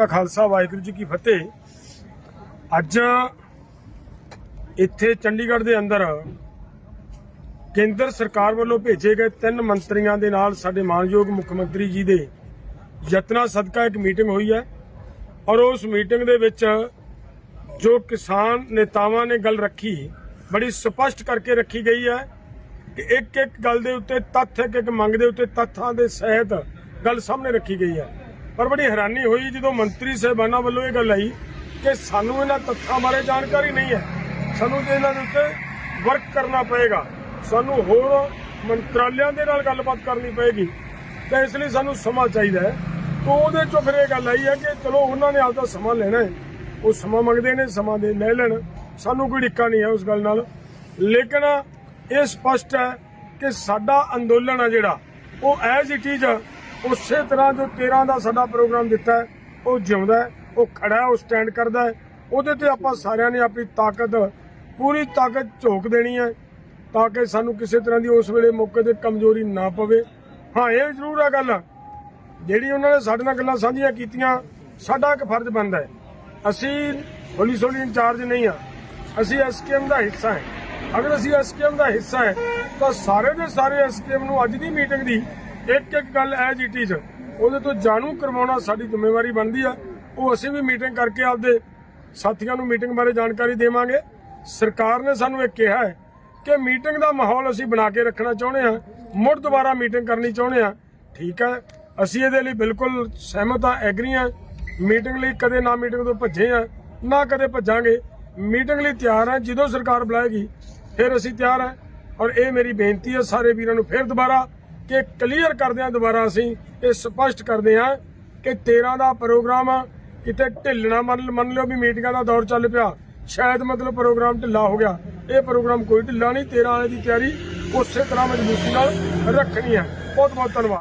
ਕਾ ਖਾਲਸਾ, ਵਾਹਿਗੁਰੂ ਜੀ ਕੀ ਫਤਿਹ। ਅੱਜ ਇੱਥੇ ਚੰਡੀਗੜ੍ਹ ਦੇ ਅੰਦਰ ਕੇਂਦਰ ਸਰਕਾਰ ਵੱਲੋਂ ਭੇਜੇ ਗਏ ਤਿੰਨ ਮੰਤਰੀਆਂ ਦੇ ਨਾਲ ਸਾਡੇ ਮਾਨਯੋਗ ਮੁੱਖ ਮੰਤਰੀ ਜੀ ਦੇ ਯਤਨਾ ਸਦਕਾ ਇੱਕ ਮੀਟਿੰਗ ਹੋਈ ਹੈ। ਔਰ ਉਸ ਮੀਟਿੰਗ ਦੇ ਵਿੱਚ ਜੋ ਕਿਸਾਨ ਨੇਤਾਵਾਂ ਨੇ ਗੱਲ ਰੱਖੀ, ਬੜੀ ਸਪਸ਼ਟ ਕਰਕੇ ਰੱਖੀ ਗਈ ਹੈ ਕਿ ਇੱਕ ਇੱਕ ਗੱਲ ਦੇ ਉੱਤੇ ਤੱਥ ਇੱਕ ਇੱਕ ਮੰਗ ਦੇ ਉੱਤੇ ਤੱਥਾਂ ਦੇ ਸਹਿਤ ਗੱਲ ਸਾਹਮਣੇ ਰੱਖੀ ਗਈ ਹੈ। ਪਰ ਬੜੀ ਹੈਰਾਨੀ ਹੋਈ ਜਦੋਂ ਮੰਤਰੀ ਸਾਹਿਬਾਨਾਂ ਵੱਲੋਂ ਇਹ ਗੱਲ ਆਈ ਕਿ ਸਾਨੂੰ ਇਹਨਾਂ ਤੱਥਾਂ ਬਾਰੇ ਜਾਣਕਾਰੀ ਨਹੀਂ ਹੈ। ਸਾਨੂੰ ਤੇ ਇਹਨਾਂ ਦੇ ਉੱਤੇ ਵਰਕ ਕਰਨਾ ਪਏਗਾ, ਸਾਨੂੰ ਹੋਰ ਮੰਤਰਾਲਿਆਂ ਦੇ ਨਾਲ ਗੱਲਬਾਤ ਕਰਨੀ ਪਏਗੀ, ਤਾਂ ਇਸ ਲਈ ਸਾਨੂੰ ਸਮਾਂ ਚਾਹੀਦਾ ਹੈ। ਤੋਂ ਉਹਦੇ ਚੋਂ ਫਿਰ ਇਹ ਗੱਲ ਆਈ ਹੈ ਕਿ ਚਲੋ ਉਹਨਾਂ ਨੇ ਆਪਦਾ ਸਮਾਂ ਲੈਣਾ ਹੈ। ਉਹ ਸਮਾਂ ਮੰਗਦੇ ਨੇ, ਸਮਾਂ ਦੇ ਲੈ ਲੈਣ। ਸਾਨੂੰ ਕੋਈ ਡਿੱਕਾ ਨਹੀਂ ਹੈ ਉਸ ਗੱਲ ਨਾਲ। ਲੇਕਿਨ ਇਹ ਸਪਸ਼ਟ ਹੈ ਕਿ ਸਾਡਾ ਅੰਦੋਲਨ ਆ ਜਿਹੜਾ, ਉਹ ਐਜ਼ ਇਟ ਇਜ਼ ਉਸੇ ਤਰ੍ਹਾਂ ਜੋ 13 ਦਾ ਸਾਡਾ ਪ੍ਰੋਗਰਾਮ ਦਿੱਤਾ ਹੈ, ਉਹ ਜਿਉਂਦਾ ਹੈ, ਉਹ ਖੜਾ ਉਹ ਸਟੈਂਡ ਕਰਦਾ ਹੈ। ਉਹਦੇ ਤੇ ਆਪਾਂ ਸਾਰਿਆਂ ਨੇ ਆਪਣੀ ਤਾਕਤ, ਪੂਰੀ ਤਾਕਤ ਝੋਕ ਦੇਣੀ ਹੈ ਤਾਂ ਕਿ ਸਾਨੂੰ ਕਿਸੇ ਤਰ੍ਹਾਂ ਦੀ ਉਸ ਵੇਲੇ ਮੌਕੇ ਤੇ ਕਮਜ਼ੋਰੀ ਨਾ ਪਵੇ। ਹਾਂ, ਇਹ ਜ਼ਰੂਰ ਹੈ ਗੱਲ, ਜਿਹੜੀ ਉਹਨਾਂ ਨੇ ਸਾਡੇ ਨਾਲ ਗੱਲਾਂ ਸਾਂਝੀਆਂ ਕੀਤੀਆਂ, ਸਾਡਾ ਇੱਕ ਫਰਜ਼ ਬਣਦਾ ਹੈ। ਅਸੀਂ ਹੌਲੀ ਹੌਲੀ ਇੰਚਾਰਜ ਨਹੀਂ ਆ ਅਸੀਂ ਐਸਕੇਐਮ ਦਾ ਹਿੱਸਾ ਹੈ। ਅਗਰ ਅਸੀਂ ਐਸਕੇਐਮ ਦਾ ਹਿੱਸਾ ਹੈ, ਤਾਂ ਸਾਰੇ ਦੇ ਸਾਰੇ ਐਸਕੇਐਮ ਨੂੰ ਅੱਜ ਦੀ ਮੀਟਿੰਗ ਦੀ ਇੱਕ ਇੱਕ ਗੱਲ ਐਜ ਇਟ ਇਜ਼ ਉਹਦੇ ਤੋਂ ਜਾਣੂ ਕਰਵਾਉਣਾ ਸਾਡੀ ਜ਼ਿੰਮੇਵਾਰੀ ਬਣਦੀ ਆ। ਉਹ ਅਸੀਂ ਵੀ ਮੀਟਿੰਗ ਕਰਕੇ ਆਪਦੇ ਸਾਥੀਆਂ ਨੂੰ ਮੀਟਿੰਗ ਬਾਰੇ ਜਾਣਕਾਰੀ ਦੇਵਾਂਗੇ। ਸਰਕਾਰ ਨੇ ਸਾਨੂੰ ਇਹ ਕਿਹਾ ਹੈ ਕਿ ਮੀਟਿੰਗ ਦਾ ਮਾਹੌਲ ਅਸੀਂ ਬਣਾ ਕੇ ਰੱਖਣਾ ਚਾਹੁੰਦੇ ਹਾਂ, ਮੁੜ ਦੁਬਾਰਾ ਮੀਟਿੰਗ ਕਰਨੀ ਚਾਹੁੰਦੇ ਹਾਂ। ਠੀਕ ਹੈ ਅਸੀਂ ਇਹਦੇ ਲਈ ਬਿਲਕੁਲ ਸਹਿਮਤ ਹਾਂ ਐਗਰੀ ਹਾਂ ਮੀਟਿੰਗ ਲਈ ਕਦੇ ਨਾ ਮੀਟਿੰਗ ਤੋਂ ਭੱਜੇ ਹਾਂ ਨਾ ਕਦੇ ਭੱਜਾਂਗੇ। ਮੀਟਿੰਗ ਲਈ ਤਿਆਰ ਹਾਂ ਜਦੋਂ ਸਰਕਾਰ ਬੁਲਾਏਗੀ, ਫਿਰ ਅਸੀਂ ਤਿਆਰ ਹਾਂ ਔਰ ਇਹ ਮੇਰੀ ਬੇਨਤੀ ਹੈ ਸਾਰੇ ਵੀਰਾਂ ਨੂੰ ਫਿਰ ਦੁਬਾਰਾ ਕਿ ਕਲੀਅਰ ਕਰਦੇ ਹਾਂ ਦੁਬਾਰਾ ਅਸੀਂ, ਇਹ ਸਪਸ਼ਟ ਕਰਦੇ ਹਾਂ ਕਿ 13 ਦਾ ਪ੍ਰੋਗਰਾਮ ਕਿਤੇ ਢਿੱਲਣਾ ਮੰਨ ਮੰਨ ਲਿਓ ਵੀ ਮੀਟਿੰਗਾਂ ਦਾ ਦੌਰ ਚੱਲ ਪਿਆ। ਸ਼ਾਇਦ ਮਤਲਬ ਪ੍ਰੋਗਰਾਮ ਢਿੱਲਾ ਹੋ ਗਿਆ। ਇਹ ਪ੍ਰੋਗਰਾਮ ਕੋਈ ਢਿੱਲਾ ਨਹੀਂ 13 ਵਾਲੇ ਦੀ ਤਿਆਰੀ ਉਸੇ ਤਰ੍ਹਾਂ ਮਜ਼ਬੂਤੀ ਨਾਲ ਰੱਖਣੀ ਹੈ। ਬਹੁਤ ਬਹੁਤ ਧੰਨਵਾਦ।